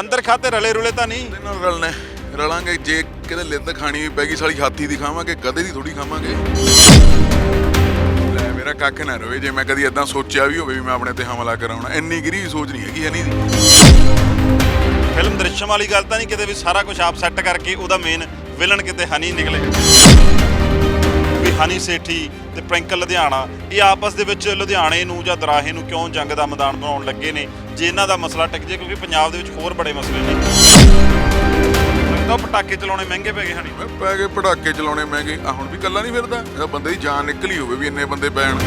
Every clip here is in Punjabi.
ਅੰਦਰ ਖਾਤੇ ਰਲੇ ਰੁਲੇ ਤਾਂ ਨਹੀਂ। ਇਹਦੇ ਨਾਲ ਰਲਣਾ ਹੈ। ਰਲਾਂਗੇ ਜੇ ਕਿਤੇ ਲਿੱਤ ਖਾਣੀ ਵੀ ਪੈਗੀ ਸਾਲੀ ਹਾਥੀ ਦੀ ਖਾਵਾਂਗੇ ਕਦੇ ਦੀ ਥੋੜੀ ਖਾਵਾਂਗੇ। ਲੈ ਮੇਰਾ ਕੱਖ ਨਾ ਰਵੇ ਜੇ ਮੈਂ ਕਦੀ ਇਦਾਂ ਸੋਚਿਆ ਵੀ ਹੋਵੇ ਵੀ ਮੈਂ ਆਪਣੇ ਤੇ ਹਮਲਾ ਕਰਾਉਣਾ ਇੰਨੀ ਗਰੀ ਸੋਚ ਨਹੀਂ ਹੈਗੀ ਹਨੀ ਦੀ ਫਿਲਮ ਦ੍ਰਿਸ਼ਮ ਵਾਲੀ ਗੱਲ ਤਾਂ ਨਹੀਂ ਕਿਤੇ ਵੀ ਸਾਰਾ ਕੁਝ ਆਪ ਸੈੱਟ ਕਰਕੇ ਉਹਦਾ ਮੇਨ ਵਿਲਨ ਕਿਤੇ ਹਨੀ ਨਿਕਲੇ। ਹਨੀ ਸੇਠੀ ਤੇ ਪ੍ਰਿੰਕਲ ਲੁਧਿਆਣਾ, ਇਹ ਆਪਸ ਦੇ ਵਿੱਚ ਲੁਧਿਆਣੇ ਨੂੰ ਜਾਂ ਦਰਾਹੇ ਨੂੰ ਕਿਉਂ ਜੰਗ ਦਾ ਮੈਦਾਨ ਬਣਾਉਣ ਲੱਗੇ ਨੇ, ਜੇ ਇਹਨਾਂ ਦਾ ਮਸਲਾ ਟਿਕ ਜੇ, ਕਿਉਂਕਿ ਪੰਜਾਬ ਦੇ ਵਿੱਚ ਹੋਰ ਬੜੇ ਮਸਲੇ ਨੇ। ਲੱਗਦਾ ਪਟਾਕੇ ਚਲਾਉਣੇ ਮਹਿੰਗੇ ਪੈ ਗਏ, ਹਨੀ। ਪੈ ਗਏ ਪੜਾਕੇ ਚਲਾਉਣੇ ਮਹਿੰਗੇ। ਆ ਹੁਣ ਵੀ ਕੱਲਾ ਨਹੀਂ ਫਿਰਦਾ। ਇਹਦਾ ਬੰਦੇ ਦੀ ਜਾਨ ਨਿਕਲੀ ਹੋਵੇ ਵੀ ਇੰਨੇ ਬੰਦੇ ਪੈਣ।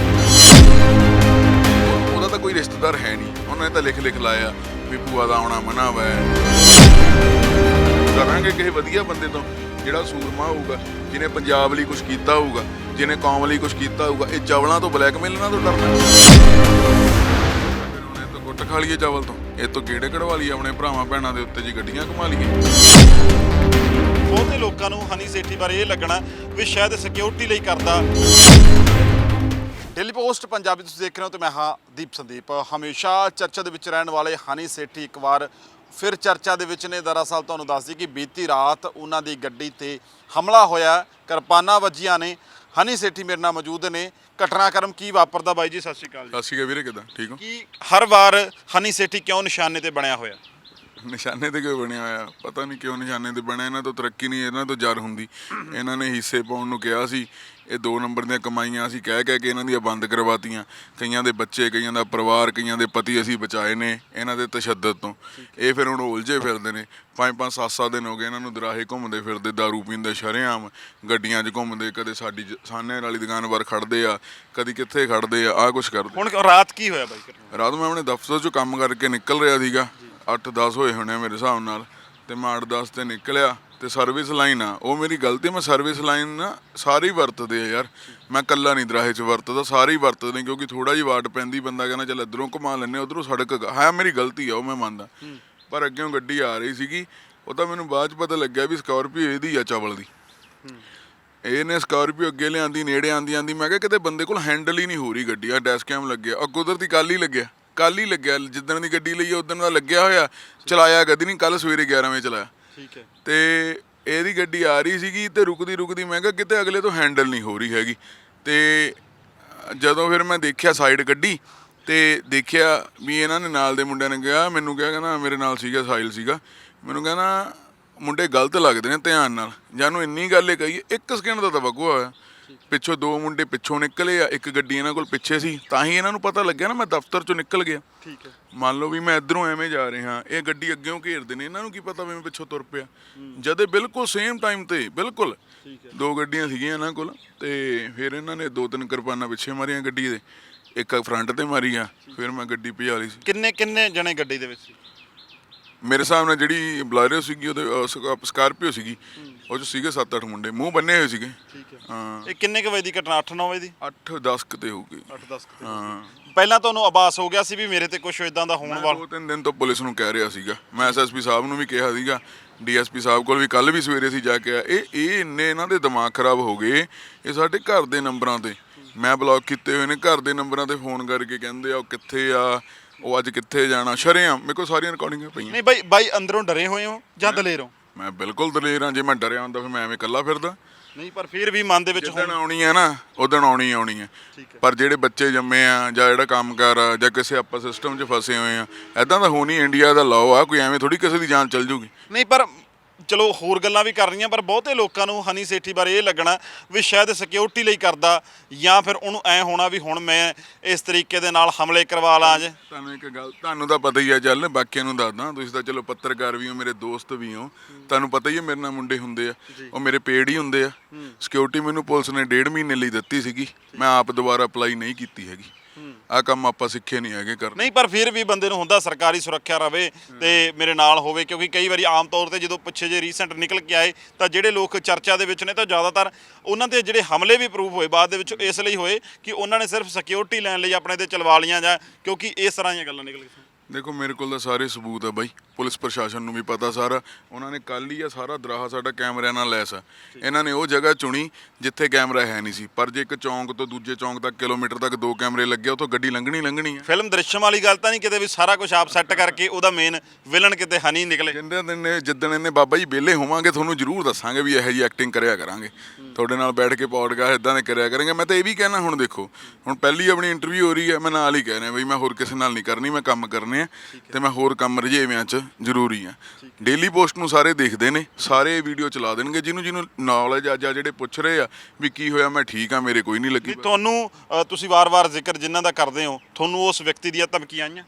ਉਹਦਾ ਤਾਂ ਕੋਈ ਰਿਸ਼ਤੇਦਾਰ ਹੈ ਨਹੀਂ। ਨੇ ਤਾਂ ਲਿਖ ਲਿਖ ਲਾਇਆ ਵੀ ਭੂਆ ਦਾ ਆਉਣਾ ਮਨਾ ਵੈ। ਕਰਾਂਗੇ ਕਿਸੇ ਵਧੀਆ ਬੰਦੇ ਤੋਂ, ਜਿਹੜਾ ਸੂਰਮਾ ਹੋਊਗਾ। ਜਿਹਨੇ ਪੰਜਾਬ ਲਈ ਕੁਝ ਕੀਤਾ ਹੋਊਗਾ ਜਿਹਨੇ ਕੌਮ ਲਈ ਕੁਝ ਕੀਤਾ ਹੋਊਗਾ ਇਹ ਚਵਲਾਂ ਤੋਂ ਬਲੈਕਮੇਲ ਤੋਂ ਫਿਰ ਉਹਨੇ ਤਾਂ ਗੁੱਟ ਖਾ ਲਈਏ ਚਾਵਲ ਤੋਂ। ਇਹ ਤੋਂ ਗੇੜੇ ਕਢਵਾ ਲਈਏ ਆਪਣੇ ਭਰਾਵਾਂ ਭੈਣਾਂ ਦੇ ਉੱਤੇ ਜੀ ਗੱਡੀਆਂ ਘੁਮਾ ਲਈਏ। ਬਹੁਤੇ ਲੋਕਾਂ ਨੂੰ ਹਨੀ ਸੇਠੀ ਬਾਰੇ ਇਹ ਲੱਗਣਾ ਵੀ ਸ਼ਾਇਦ ਸਿਕਿਉਰਿਟੀ ਲਈ ਕਰਦਾ। ਡੇਲੀ ਪੋਸਟ ਪੰਜਾਬੀ ਤੁਸੀਂ ਦੇਖ ਰਹੇ ਹੋ ਤੇ ਮੈਂ ਹਾਂ ਦੀਪ ਸੰਦੀਪ। ਹਮੇਸ਼ਾ ਚਰਚਾ ਦੇ ਵਿੱਚ ਰਹਿਣ ਵਾਲੇ ਹਨੀ ਸੇਠੀ ਇੱਕ ਵਾਰ ਫਿਰ ਚਰਚਾ ਦੇ ਵਿੱਚ ਨੇ। ਦਰਅਸਲ ਤੁਹਾਨੂੰ ਦੱਸ ਦਈਏ ਕਿ ਬੀਤੀ ਰਾਤ ਉਹਨਾਂ ਦੀ ਗੱਡੀ ਤੇ ਹਮਲਾ ਹੋਇਆ ਕਿਰਪਾਨਾਂ ਵੱਜੀਆਂ ਨੇ। ਹਨੀ ਸੇਠੀ ਮੇਰੇ ਨਾਲ ਮੌਜੂਦ ਨੇ। ਘਟਨਾਕ੍ਰਮ ਕੀ ਵਾਪਰਦਾ ਬਾਈ ਜੀ? ਸਤਿ ਸ਼੍ਰੀ ਅਕਾਲ ਜੀ। ਸਤਿ ਸ਼੍ਰੀ ਅਕਾਲ ਵੀਰੇ ਕਿਦਾਂ? ਠੀਕ ਹੋ? ਕੀ ਹਰ ਵਾਰ ਹਨੀ ਸੇਠੀ ਕਿਉਂ ਨਿਸ਼ਾਨੇ ਤੇ ਬਣਿਆ ਹੋਇਆ? ਨਿਸ਼ਾਨੇ ਤੇ ਕਿਉਂ ਬਣਿਆ ਹੋਇਆ? ਪਤਾ ਨਹੀਂ ਕਿਉਂ ਨਿਸ਼ਾਨੇ ਤੇ ਬਣਿਆ ਇਹਨਾਂ ਤੋਂ ਤਰੱਕੀ ਨਹੀਂ ਇਹਨਾਂ ਤੋਂ ਜਰ ਹੁੰਦੀ। ਇਹਨਾਂ ਨੇ ਹਿੱਸੇ ਪਾਉਣ ਨੂੰ ਕਿਹਾ ਸੀ ਇਹ ਦੋ ਨੰਬਰ ਦੀਆਂ ਕਮਾਈਆਂ ਅਸੀਂ ਕਹਿ ਕਹਿ ਕੇ ਇਹਨਾਂ ਦੀਆਂ ਬੰਦ ਕਰਵਾਤੀਆਂ। ਕਈਆਂ ਦੇ ਬੱਚੇ ਕਈਆਂ ਦਾ ਪਰਿਵਾਰ ਕਈਆਂ ਦੇ ਪਤੀ ਅਸੀਂ ਬਚਾਏ ਨੇ ਇਹਨਾਂ ਦੇ ਤਸ਼ੱਦਦ ਤੋਂ। ਇਹ ਫਿਰ ਹੁਣ ਉਲਝੇ ਫਿਰਦੇ ਨੇ। ਪੰਜ ਪੰਜ ਸੱਤ ਸੱਤ ਦਿਨ ਹੋ ਗਏ ਇਹਨਾਂ ਨੂੰ ਦਰਾਹੇ ਘੁੰਮਦੇ ਫਿਰਦੇ दारू ਪੀਂਦੇ ਸ਼ਰੇਆਮ। ਗੱਡੀਆਂ 'ਚ ਘੁੰਮਦੇ ਕਦੇ ਸਾਡੀ ਸਾਹਨੇ ਵਾਲੀ ਦੁਕਾਨ ਬਾਰ ਖੜਦੇ ਆ ਕਦੀ ਕਿੱਥੇ ਖੜਦੇ ਆ ਆਹ ਕੁਛ ਕਰਦੇ। ਹੁਣ ਰਾਤ ਕੀ ਹੋਇਆ ਬਾਈ? ਰਾਤ ਮੈਂ ਆਪਣੇ ਦਫ਼ਤਰ ਚੋਂ ਕੰਮ ਕਰਕੇ ਨਿਕਲ ਰਿਹਾ ਸੀਗਾ। 8-10 ਹੋਏ ਹੋਣੇ ਮੇਰੇ ਹਿਸਾਬ ਨਾਲ ਤੇ ਮੈਂ 8-10 ਤੇ ਨਿਕਲਿਆ ਤੇ ਸਰਵਿਸ ਲਾਈਨ ਆ। ਉਹ ਮੇਰੀ ਗਲਤੀ ਮੈਂ ਸਰਵਿਸ ਲਾਈਨ ਨਾ ਸਾਰੇ ਵਰਤਦੇ ਆ ਯਾਰ। ਮੈਂ ਕੱਲਾ ਨਹੀਂ ਦਰਾਹੇ 'ਚ ਵਰਤਦਾ ਸਾਰੇ ਵਰਤਦੇ ਨੇ ਕਿਉਂਕਿ ਥੋੜਾ ਜਿਹੀ ਵਾਟ ਪੈਂਦੀ ਬੰਦਾ ਕਹਿੰਦਾ ਚੱਲ ਇਧਰੋਂ ਘੁਮਾ ਲੈਨੇ ਉਧਰੋਂ ਸੜਕ ਹਾਂ ਮੇਰੀ ਗਲਤੀ ਆ ਉਹ ਮੈਂ ਮੰਨਦਾ। ਪਰ ਅੱਗੇੋਂ ਗੱਡੀ ਆ ਰਹੀ ਸੀਗੀ ਉਹ ਤਾਂ ਮੈਨੂੰ ਬਾਅਦ 'ਚ ਪਤਾ ਲੱਗਿਆ ਵੀ ਸਕਾਰਪੀਓ ਇਹਦੀ ਆ ਚਵਲ ਦੀ। ਇਹਨੇ ਸਕਾਰਪੀਓ ਅੱਗੇ ਲਿਆਂਦੀ ਨੇੜੇ ਆਂਦੀ ਆਂਦੀ ਮੈਂ ਕਿਹਾ ਕਿਤੇ ਬੰਦੇ ਕੋਲ ਹੈਂਡਲ ਹੀ ਨਹੀਂ ਹੋ ਰਹੀ ਗੱਡੀ ਆ ਡੈਸ਼ ਕੈਮ ਲੱਗਿਆ ਆ ਕੁਦਰਤੀ ਕੱਲ ਹੀ ਲੱਗਿਆ। ਕੱਲ ਹੀ ਲੱਗਿਆ ਜਿੱਦਣ ਦੀ ਗੱਡੀ ਲਈ ਉਦੋਂ ਦਾ ਲੱਗਿਆ ਹੋਇਆ ਚਲਾਇਆ ਕਦੀ ਨਹੀਂ ਕੱਲ ਸਵੇਰੇ 11 ਵਜੇ ਚਲਾਇਆ। ਠੀਕ ਹੈ। ਤੇ ਇਹਦੀ ਗੱਡੀ ਆ ਰਹੀ ਸੀਗੀ ਤੇ ਰੁਕਦੀ ਰੁਕਦੀ ਮੈਂ ਕਿਹਾ ਕਿਤੇ ਅਗਲੇ ਤੋਂ ਹੈਂਡਲ ਨਹੀਂ ਹੋ ਰਹੀ ਹੈਗੀ। ਤੇ ਜਦੋਂ ਫਿਰ ਮੈਂ ਦੇਖਿਆ ਸਾਈਡ ਗੱਡੀ ਤੇ ਦੇਖਿਆ ਵੀ ਇਹਨਾਂ ਨੇ ਨਾਲ ਦੇ ਮੁੰਡਿਆਂ ਨੇ ਕਿਹਾ ਮੈਨੂੰ ਕਿਹਾ ਕਹਿੰਦਾ ਮੇਰੇ ਨਾਲ ਸੀਗਾ ਸਾहिल ਸੀਗਾ। ਮੈਨੂੰ ਕਹਿੰਦਾ ਮੁੰਡੇ ਗਲਤ ਲੱਗਦੇ ਨੇ ਧਿਆਨ ਨਾਲ। ਜਾਨੂੰ ਇੰਨੀ ਗੱਲ ਇਹ ਕਹੀ ਇੱਕ ਸਕਿੰਟ ਦਾ ਤਾਂ ਵਗੂਆ ਹੋਇਆ। ਪਿੱਛੋਂ ਦੋ ਮੁੰਡੇ ਪਿੱਛੋਂ ਨਿਕਲੇ ਆ ਇੱਕ ਗੱਡੀ ਇਹਨਾਂ ਕੋਲ ਪਿੱਛੇ ਸੀ ਤਾਂ ਹੀ ਇਹਨਾਂ ਨੂੰ ਪਤਾ ਲੱਗਿਆ ਨਾ ਮੈਂ ਦਫ਼ਤਰ ਚੋਂ ਨਿਕਲ ਗਿਆ। ਠੀਕ ਹੈ। ਮੰਨ ਲਓ ਵੀ ਮੈਂ ਇਧਰੋਂ ਐਵੇਂ ਜਾ ਰਿਹਾ ਇਹ ਗੱਡੀ ਅੱਗੇੋਂ ਘੇਰਦੇ ਨੇ ਇਹਨਾਂ ਨੂੰ ਕੀ ਪਤਾ ਵੀ ਮੈਂ ਪਿੱਛੋਂ ਤੁਰ ਪਿਆ। ਜਦ ਬਿਲਕੁਲ ਸੇਮ ਟਾਈਮ ਤੇ ਬਿਲਕੁਲ। ਦੋ ਗੱਡੀਆਂ ਸੀਗੀਆਂ ਇਹਨਾਂ ਕੋਲ ਤੇ ਫਿਰ ਇਹਨਾਂ ਨੇ ਦੋ ਤਿੰਨ ਕਿਰਪਾਨਾਂ ਪਿੱਛੇ ਮਾਰੀਆਂ ਗੱਡੀ ਦੇ ਇੱਕ ਫਰੰਟ ਤੇ ਮਾਰੀ ਆ ਫਿਰ ਮੈਂ ਗੱਡੀ ਭਜਾ ਲਈ ਸੀ। ਕਿੰਨੇ ਕਿੰਨੇ ਜਣੇ ਗੱਡੀ ਦੇ ਵਿੱਚ ਸੀ? ਮੇਰੇ ਹਿਸਾਬ ਨਾਲ ਜਿਹੜੀ ਬਲਾਰੋ ਸੀਗੀ ਉਹਦੇ ਸਕਾਰਪੀਓ ਸੀਗੀ ਉਹ ਚ ਸੀਗੇ 7-8 ਮੁੰਡੇ ਮੂੰਹ ਬੰਨੇ ਹੋਏ ਸੀਗੇ। ਠੀਕ ਹੈ। ਹਾਂ। ਇਹ ਕਿੰਨੇ ਕੁ ਵਜੇ ਦੀ ਘਟਨਾ 8-9 ਵਜੇ ਦੀ? 8-10 ਕਿਤੇ ਹੋਊਗੀ। 8-10 ਹਾਂ। ਪਹਿਲਾਂ ਤੁਹਾਨੂੰ ਆਭਾਸ ਹੋ ਗਿਆ ਸੀ ਵੀ ਮੇਰੇ ਤੇ ਕੁਝ ਇਦਾਂ ਦਾ ਹੋਣ ਵਾਲਾ। ਦੋ ਤਿੰਨ ਦਿਨ ਤੋਂ ਪੁਲਿਸ ਨੂੰ ਕਹਿ ਰਿਹਾ ਸੀਗਾ। ਮੈਂ ਐਸਐਸਪੀ ਸਾਹਿਬ ਨੂੰ ਵੀ ਕਿਹਾ ਸੀਗਾ ਡੀਐਸਪੀ ਸਾਹਿਬ ਕੋਲ ਵੀ ਕੱਲ ਵੀ ਸਵੇਰੇ ਅਸੀਂ ਜਾ ਕੇ ਆ ਇਹ ਇਹ ਇੰਨੇ ਇਹਨਾਂ ਦੇ ਦਿਮਾਗ ਖਰਾਬ ਹੋ ਗਏ ਇਹ ਸਾਡੇ ਘਰ ਦੇ ਨੰਬਰਾਂ ਤੇ। ਮੈਂ ਬਲੌਕ ਕੀਤੇ ਹੋਏ ਨੇ ਘਰ ਦੇ ਨੰਬਰਾਂ ਤੇ ਫੋਨ ਕਰਕੇ ਕਹਿੰਦੇ ਆ ਉਹ ਕਿੱਥੇ ਆ? ਉਹ ਅੱਜ ਕਿੱਥੇ ਜਾਣਾ? ਸ਼ਰੇਆਮ ਮੇਰੇ ਕੋਲ ਸਾਰੀਆਂ ਰਿਕਾਰਡਿੰਗਾਂ ਪਈਆਂ। ਨਹੀਂ ਬਾਈ ਬਾਈ ਅੰਦਰੋਂ ਡਰੇ ਹੋਏ ਹੋ ਜਾਂ ਦਲੇਰ ਹੋ? ਮੈਂ ਬਿਲਕੁਲ ਦਲੇਰ ਹਾਂ ਜੇ ਮੈਂ ਡਰਿਆ ਹੁੰਦਾ ਫਿਰ ਮੈਂ ਐਵੇਂ ਇਕੱਲਾ ਫਿਰਦਾ। ਨਹੀਂ ਪਰ ਫਿਰ ਵੀ ਮਨ ਦੇ ਵਿੱਚ ਜਿੱਦਣ ਆਉਣੀ ਆ ਨਾ ਉਦੋਂ ਆਉਣੀ ਆਉਣੀ ਹੈ। ਠੀਕ ਹੈ। ਪਰ ਜਿਹੜੇ ਬੱਚੇ ਜੰਮੇ ਆ ਜਾਂ ਜਿਹੜਾ ਕੰਮਕਾਰ ਆ ਜਾਂ ਕਿਸੇ ਆਪਾਂ ਸਿਸਟਮ 'ਚ ਫਸੇ ਹੋਏ ਆ ਐਦਾਂ ਤਾਂ ਹੋਣੀ ਇੰਡੀਆ ਦਾ ਲਾਅ ਆ ਕੋਈ ਐਵੇਂ ਥੋੜੀ ਕਿਸੇ ਦੀ ਜਾਨ ਚੱਲ ਜੂਗੀ। ਨਹੀਂ ਪਰ ਚਲੋ ਹੋਰ ਗੱਲਾਂ ਵੀ ਕਰ ਰਹੀਆਂ ਪਰ ਬਹੁਤੇ ਲੋਕਾਂ ਨੂੰ ਹਨੀ ਸੇਠੀ ਬਾਰੇ ਇਹ ਲੱਗਣਾ ਵੀ ਸ਼ਾਇਦ ਸਿਕਿਉਰਿਟੀ ਲਈ ਕਰਦਾ ਜਾਂ ਫਿਰ ਉਹਨੂੰ ਐ ਹੋਣਾ ਵੀ ਹੁਣ ਮੈਂ ਇਸ ਤਰੀਕੇ ਦੇ ਨਾਲ ਹਮਲੇ ਕਰਵਾ ਲਾਂ ਅੱਜ ਤੁਹਾਨੂੰ ਇੱਕ ਗੱਲ ਤੁਹਾਨੂੰ ਤਾਂ ਪਤਾ ਹੀ ਆ ਚੱਲ ਬਾਕੀਆਂ ਨੂੰ ਦੱਸਦਾ ਤੁਸੀਂ ਤਾਂ ਚਲੋ ਪੱਤਰਕਾਰ ਵੀ ਹੋ ਮੇਰੇ ਦੋਸਤ ਵੀ ਹੋ ਤੁਹਾਨੂੰ ਪਤਾ ਹੀ ਹੈ ਮੇਰੇ ਨਾਲ ਮੁੰਡੇ ਹੁੰਦੇ ਆ ਉਹ ਮੇਰੇ ਪੇਡ ਹੀ ਹੁੰਦੇ ਆ। ਸਿਕਿਉਰਿਟੀ ਮੈਨੂੰ ਪੁਲਿਸ ਨੇ ਡੇਢ ਮਹੀਨੇ ਲਈ ਦਿੱਤੀ ਸੀਗੀ ਮੈਂ ਆਪ ਦੁਬਾਰਾ ਅਪਲਾਈ ਨਹੀਂ ਕੀਤੀ ਹੈਗੀ। ਆ ਕੰਮ ਆਪਾਂ ਸਿੱਖੇ ਨਹੀਂ ਹੈਗੇ ਕਰਨਾ। ਨਹੀਂ, ਪਰ ਫਿਰ ਵੀ ਬੰਦੇ ਨੂੰ ਹੁੰਦਾ ਸਰਕਾਰੀ ਸੁਰੱਖਿਆ ਰਵੇ ਤੇ ਮੇਰੇ ਨਾਲ ਹੋਵੇ, ਕਿਉਂਕਿ ਕਈ ਵਾਰੀ ਆਮ ਤੌਰ ਤੇ ਜਦੋਂ ਪਿੱਛੇ ਜੇ ਰੀਸੈਂਟ ਨਿਕਲ ਕੇ ਆਏ, ਤਾਂ ਜਿਹੜੇ ਲੋਕ ਚਰਚਾ ਦੇ ਵਿੱਚ ਨੇ ਤਾਂ ਜ਼ਿਆਦਾਤਰ ਉਹਨਾਂ ਦੇ ਜਿਹੜੇ ਹਮਲੇ ਵੀ ਪ੍ਰੂਫ ਹੋਏ, ਬਾਅਦ ਦੇ ਵਿੱਚ ਇਸ ਲਈ ਹੋਏ ਕਿ ਉਹਨਾਂ ਨੇ ਸਿਰਫ ਸਿਕਿਉਰਿਟੀ ਲੈਣ ਲਈ ਆਪਣੇ ਤੇ ਚਲਵਾ ਲੀਆਂ ਜਾਂ ਕਿਉਂਕਿ ਇਸ ਤਰ੍ਹਾਂ ਦੀਆਂ ਗੱਲਾਂ ਨਿਕਲ ਗਈਆਂ। ਦੇਖੋ ਮੇਰੇ ਕੋਲ ਤਾਂ ਸਾਰੇ ਸਬੂਤ ਆ ਬਾਈ। ਪੁਲਿਸ ਪ੍ਰਸ਼ਾਸਨ ਨੂੰ ਵੀ ਪਤਾ ਸਾਰਾ। ਉਹਨਾਂ ਨੇ ਕੱਲ ਹੀ ਆ ਸਾਰਾ ਦਰਾਹਾ ਸਾਡਾ ਕੈਮਰਿਆਂ ਨਾਲ ਲੈਸ ਆ। ਇਹਨਾਂ ਨੇ ਉਹ ਜਗ੍ਹਾ ਚੁਣੀ ਜਿੱਥੇ ਕੈਮਰਾ ਹੈ ਨਹੀਂ ਸੀ। ਪਰ ਜੇ ਇੱਕ ਚੌਂਕ ਤੋਂ ਦੂਜੇ ਚੌਂਕ ਤੱਕ ਕਿਲੋਮੀਟਰ ਤੱਕ ਦੋ ਕੈਮਰੇ ਲੱਗੇ ਉੱਥੋਂ ਗੱਡੀ ਲੰਘਣੀ ਲੰਘਣੀ ਆ। ਫਿਲਮ ਦ੍ਰਿਸ਼ਮ ਵਾਲੀ ਗੱਲ ਤਾਂ ਨਹੀਂ ਕਿਤੇ ਵੀ ਸਾਰਾ ਕੁਝ ਆਪ ਸੈੱਟ ਕਰਕੇ ਉਹਦਾ ਮੇਨ ਵਿਲਨ ਕਿਤੇ ਹਨੀ ਨਿਕਲੇ। ਜਿੰਦੇ ਦਿਨ ਨੇ ਜਿੱਦਣ ਇਹਨੇ ਬਾਬਾ ਜੀ ਵਿਹਲੇ ਹੋਵਾਂਗੇ ਤੁਹਾਨੂੰ ਜ਼ਰੂਰ ਦੱਸਾਂਗੇ ਵੀ ਇਹੋ ਜੀ ਐਕਟਿੰਗ ਕਰਿਆ ਕਰਾਂਗੇ। ਤੁਹਾਡੇ ਨਾਲ ਬੈਠ ਕੇ ਪੌਡਕਾਸਟ ਇਦਾਂ ਦੇ ਕਰਿਆ ਕਰਾਂਗੇ। ਮੈਂ ਤਾਂ ਇਹ ਵੀ ਕਹਿਣਾ ਹੁਣ ਦੇਖੋ ਹੁਣ ਪਹਿਲੀ ਆਪਣੀ ਇੰਟਰਵਿਊ ਹੋ ਰਹੀ ਹੈ ਮੈਂ ਨਾਲ ਹੀ ਕਹਿ ਰਿਹਾ ਬਈ ਮੈਂ ਹੋਰ ਕਿਸੇ ਨਾਲ ਨਹੀਂ ਕਰਨੀ ਮੈਂ ਕੰਮ ਕਰਨੇ ਆ ਤੇ ਮੈਂ ਹੋਰ ਕੰਮ ਰਜੇਵਿਆਂ 'ਚ ਜ਼ਰੂਰੀ ਆ। ਡੇਲੀ ਪੋਸਟ ਨੂੰ ਸਾਰੇ ਦੇਖਦੇ ਨੇ ਸਾਰੇ ਵੀਡੀਓ ਚਲਾ ਦੇਣਗੇ। ਜਿਹਨੂੰ ਜਿਹਨੂੰ ਨੌਲੇਜ ਆ ਜਾਂ ਜਿਹੜੇ ਪੁੱਛ ਰਹੇ ਆ ਵੀ ਕੀ ਹੋਇਆ ਮੈਂ ਠੀਕ ਆ ਮੇਰੇ ਕੋਈ ਨਹੀਂ ਲੱਗੀ। ਤੁਹਾਨੂੰ ਅ, ਤੁਸੀਂ ਵਾਰ-ਵਾਰ ਜ਼ਿਕਰ ਜਿਨ੍ਹਾਂ ਦਾ ਕਰਦੇ ਹੋ ਤੁਹਾਨੂੰ ਉਸ ਵਿਅਕਤੀ ਦੀਆਂ ਧਮਕੀਆਂ ਆਈਆਂ?